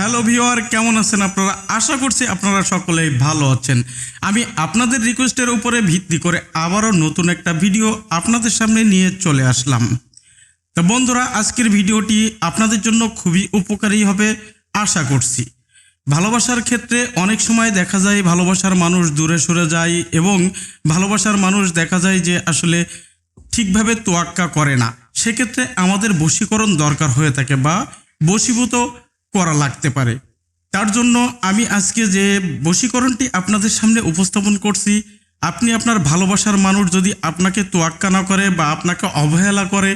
Hello ভিওয়ার কেমন আছেন আপনারা? আশা করছি আপনারা সকলেই ভালো আছেন। আমি আপনাদের রিকোয়েস্টের উপরে ভিত্তি করে আবারও নতুন একটা ভিডিও আপনাদের সামনে নিয়ে চলে আসলাম। তো বন্ধুরা, আজকের ভিডিওটি আপনাদের জন্য খুবই উপকারী হবে, আশা করছি। ভালোবাসার ক্ষেত্রে অনেক সময় দেখা যায় ভালোবাসার মানুষ দূরে সরে যায় এবং ভালোবাসার মানুষ দেখা যায় যে আসলে ঠিকভাবে তোয়াক্কা করে না। সেক্ষেত্রে আমাদের বশীকরণ দরকার হয়ে থাকে বা বশীভূত করা লাগতে পারে। তার জন্য আমি আজকে যে বশীকরণটি আপনাদের সামনে উপস্থাপন করছি, আপনি আপনার ভালোবাসার মানুষ যদি আপনাকে তোয়াক্কা না করে বা আপনাকে অবহেলা করে,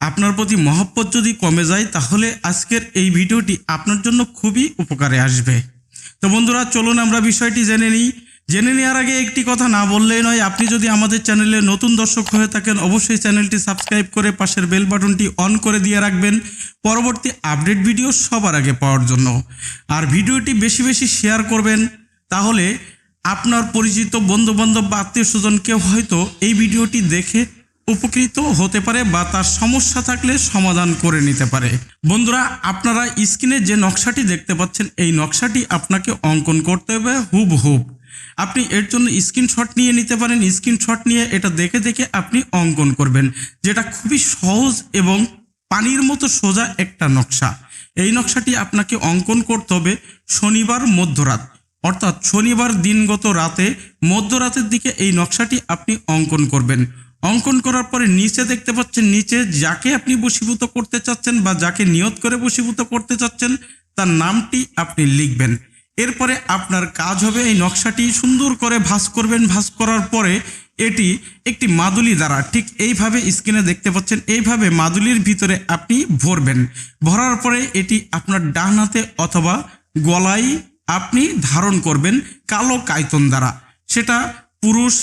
আপনার প্রতি মহব্বত যদি কমে যায়, তাহলে আজকের এই ভিডিওটি আপনার জন্য খুবই উপকারে আসবে। তো বন্ধুরা, চলুন আমরা বিষয়টি জেনে নিই। জেনে নেওয়ার আগে একটি কথা না বললেই নয়, আপনি যদি আমাদের চ্যানেলে নতুন দর্শক হয়ে থাকেন, অবশ্যই চ্যানেলটি সাবস্ক্রাইব করে পাশের বেল বাটনটি অন করে দিয়ে রাখবেন। পরবর্তী আপডেট ভিডিও সবার আগে পাওয়ার জন্য। আর ভিডিওটি বেশি বেশি শেয়ার করবেন, তাহলে আপনার পরিচিত বন্ধু বান্ধব বা আত্মীয় স্বজন কেউ হয়তো এই ভিডিওটি দেখে উপকৃত হতে পারে বা তার সমস্যা থাকলে সমাধান করে নিতে পারে। বন্ধুরা, আপনারা স্ক্রিনে যে নকশাটি দেখতে পাচ্ছেন, এই নকশাটি আপনাকে অঙ্কন করতে হবে হুব হুব আপনি এর জন্য স্ক্রিনশট নিয়ে নিতে পারেন স্ক্রিনশট নিয়ে এটা দেখে দেখে আপনি অঙ্কন করবেন, যেটা খুবই সহজ এবং পানির মতো সোজা একটা নকশা। এই নকশাটি আপনাকে অঙ্কন করতে হবে শনিবার মধ্যরাত। অর্থাৎ শনিবার দিনগত রাতে মধ্যরাতের দিকে এই নকশাটি আপনি অঙ্কন করবেন। অঙ্কন করার পরে নিচে দেখতে পাচ্ছেন, নিচে যাকে আপনি বশীভূত করতে চাচ্ছেন বা যাকে নিয়ত করে বশীভূত করতে চাচ্ছেন, তার নামটি আপনি লিখবেন। এরপরে আপনার কাজ হবে এই নকশাটি সুন্দর করে ভাঁজ করবেন। ভাঁজ করার পরে এটি একটি মাদুলি দ্বারা ঠিক এইভাবে স্ক্রিনে দেখতে পাচ্ছেন, এইভাবে মাদুলির ভিতরে আপনি ভরবেন। ভরার পরে এটি আপনার ডান হাতে অথবা গলায় আপনি ধারণ করবেন কালো কায়তন দ্বারা। সেটা পুরুষ,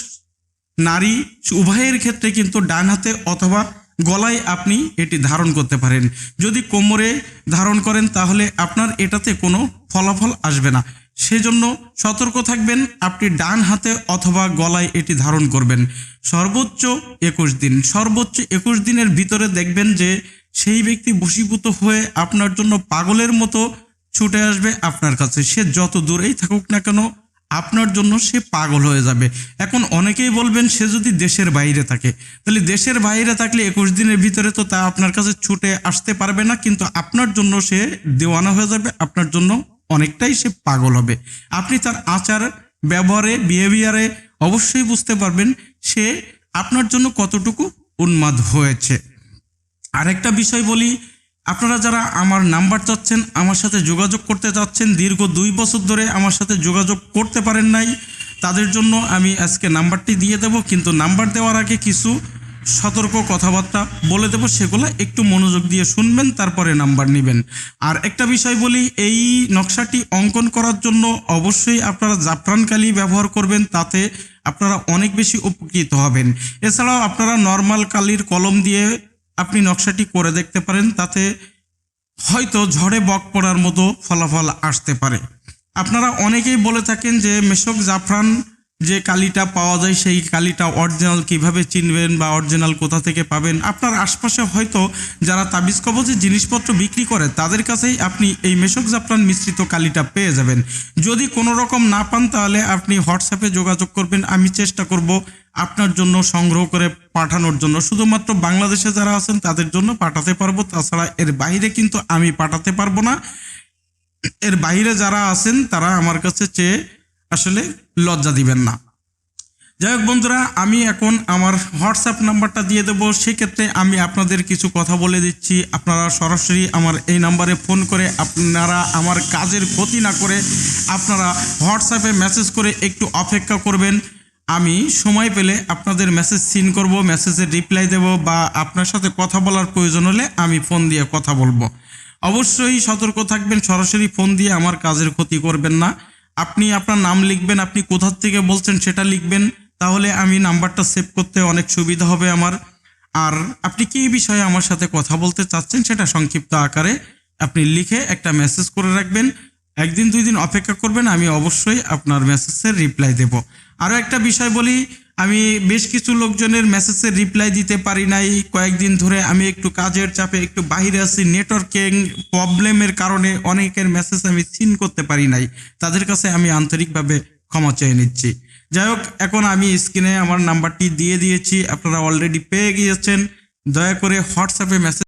নারী, উভয়ের ক্ষেত্রে কিন্তু ডান হাতে অথবা গলায় আপনি এটি ধারণ করতে পারেন। যদি কোমরে ধারণ করেন, তাহলে আপনার এটাতে কোনো ফলাফল আসবে না। সেজন্য সতর্ক থাকবেন, আপনি ডান হাতে অথবা গলায় এটি ধারণ করবেন। সর্বোচ্চ একুশ দিন। সর্বোচ্চ একুশ দিনের ভিতরে দেখবেন যে সেই ব্যক্তি বশীভূত হয়ে আপনার জন্য পাগলের মতো ছুটে আসবে আপনার কাছে। সে যত দূরেই থাকুক না কেন আপনার জন্য সে পাগল হয়ে যাবে। এখন অনেকেই বলবেন, সে যদি দেশের বাইরে থাকে। তাহলে দেশের বাইরে থাকলে একুশ দিনের ভিতরে তো তা আপনার কাছে ছুটে আসতে পারবে না, কিন্তু আপনার জন্য সে দেওয়ানা হয়ে যাবে, আপনার জন্য অনেকটাই সে পাগল হবে। আপনি তার আচার, ব্যবহারে বিহেভিয়ারে অবশ্যই বুঝতে পারবেন, সে আপনার জন্য কতটুকু উন্মাদ হয়েছে। আরেকটা বিষয় বলি আপনারা যারা আমার নাম্বার চাচ্ছেন, আমার সাথে যোগাযোগ করতে চাচ্ছেন, দীর্ঘ দুই বছর ধরে আমার সাথে যোগাযোগ করতে পারেন নাই, তাদের জন্য আমি আজকে নাম্বারটি দিয়ে দেব। কিন্তু নাম্বার দেওয়ার আগে কিছু সতর্ক কথাবার্তা বলে দেব, সেগুলো একটু মনোযোগ দিয়ে শুনবেন, তারপরে নাম্বার নেবেন। আর একটা বিষয় বলি, এই নকশাটি অঙ্কন করার জন্য অবশ্যই আপনারা জাফরান কালি ব্যবহার করবেন, তাতে আপনারা অনেক বেশি উপকৃত হবেন। এছাড়াও আপনারা নর্মাল কালির কলম দিয়ে আপনি নকশাটি করে দেখতে পারেন, তাতে হয়তো ঝড়ে বক পড়ার মতো ফলাফল আসতে পারে। আপনারা অনেকেই বলে থাকেন যে মেশক জাফরান যে কালিটা পাওয়া যায় সেই কালিটা অরিজিনাল কীভাবে চিনবেন বা অরিজিনাল কোথা থেকে পাবেন? আপনার আশপাশে হয়তো যারা তাবিজ কবজে জিনিসপত্র বিক্রি করে, তাদের কাছেই আপনি এই মেশক জাফরান মিশ্রিত কালিটা পেয়ে যাবেন। যদি কোনো রকম না পান, তাহলে আপনি হোয়াটসঅ্যাপে যোগাযোগ করবেন। আমি চেষ্টা করব আপনার জন্য সংগ্রহ করে পাঠানোর জন্য। শুধুমাত্র বাংলাদেশে যারা আছেন, তাদের জন্য পাঠাতে পারব। তাছাড়া এর বাইরে কিন্তু আমি পাঠাতে পারব না। এর বাইরে যারা আছেন, তারা আমার কাছে চেয়ে আসলে লজ্জা দিবেন না। যাই হোক বন্ধুরা, আমি এখন আমার হোয়াটসঅ্যাপ নাম্বারটা দিয়ে দেবো। সেক্ষেত্রে আমি আপনাদের কিছু কথা বলে দিচ্ছি। আপনারা সরাসরি আমার এই নাম্বারে ফোন করে আপনারা আমার কাজের ক্ষতি না করে আপনারা হোয়াটসঅ্যাপে মেসেজ করে একটু অপেক্ষা করবেন। আমি সময় পেলে আপনাদের মেসেজ সিন করব মেসেজের রিপ্লাই দেব বা আপনার সাথে কথা বলার প্রয়োজন হলে আমি ফোন দিয়ে কথা বলব। অবশ্যই সতর্ক থাকবেন, সরাসরি ফোন দিয়ে আমার কাজের ক্ষতি করবেন না। আপনি আপনার নাম লিখবেন, আপনি কোথার থেকে বলছেন সেটা লিখবেন, তাহলে আমি নাম্বারটা সেভ করতে অনেক সুবিধা হবে আমার। আর আপনি কী বিষয়ে আমার সাথে কথা বলতে চাচ্ছেন সেটা সংক্ষিপ্ত আকারে আপনি লিখে একটা মেসেজ করে রাখবেন। একদিন দুই দিন অপেক্ষা করবেন, আমি অবশ্যই আপনার মেসেজের রিপ্লাই দেব। আরও একটা বিষয় বলি আমি বেশ কিছু লোকজনের মেসেজের রিপ্লাই দিতে পারি নাই। কয়েকদিন ধরে আমি একটু কাজের চাপে, একটু বাহিরে আছি। নেটওয়ার্কিং প্রবলেমের কারণে অনেকের মেসেজ আমি সিন করতে পারি নাই। তাদের কাছে আমি আন্তরিকভাবে ক্ষমা চেয়ে নিচ্ছি। যাই হোক, এখন আমি স্ক্রিনে আমার নাম্বারটি দিয়ে দিয়েছি। আপনারা অলরেডি পেয়ে গিয়েছেন। দয়া করে হোয়াটসঅ্যাপে মেসেজ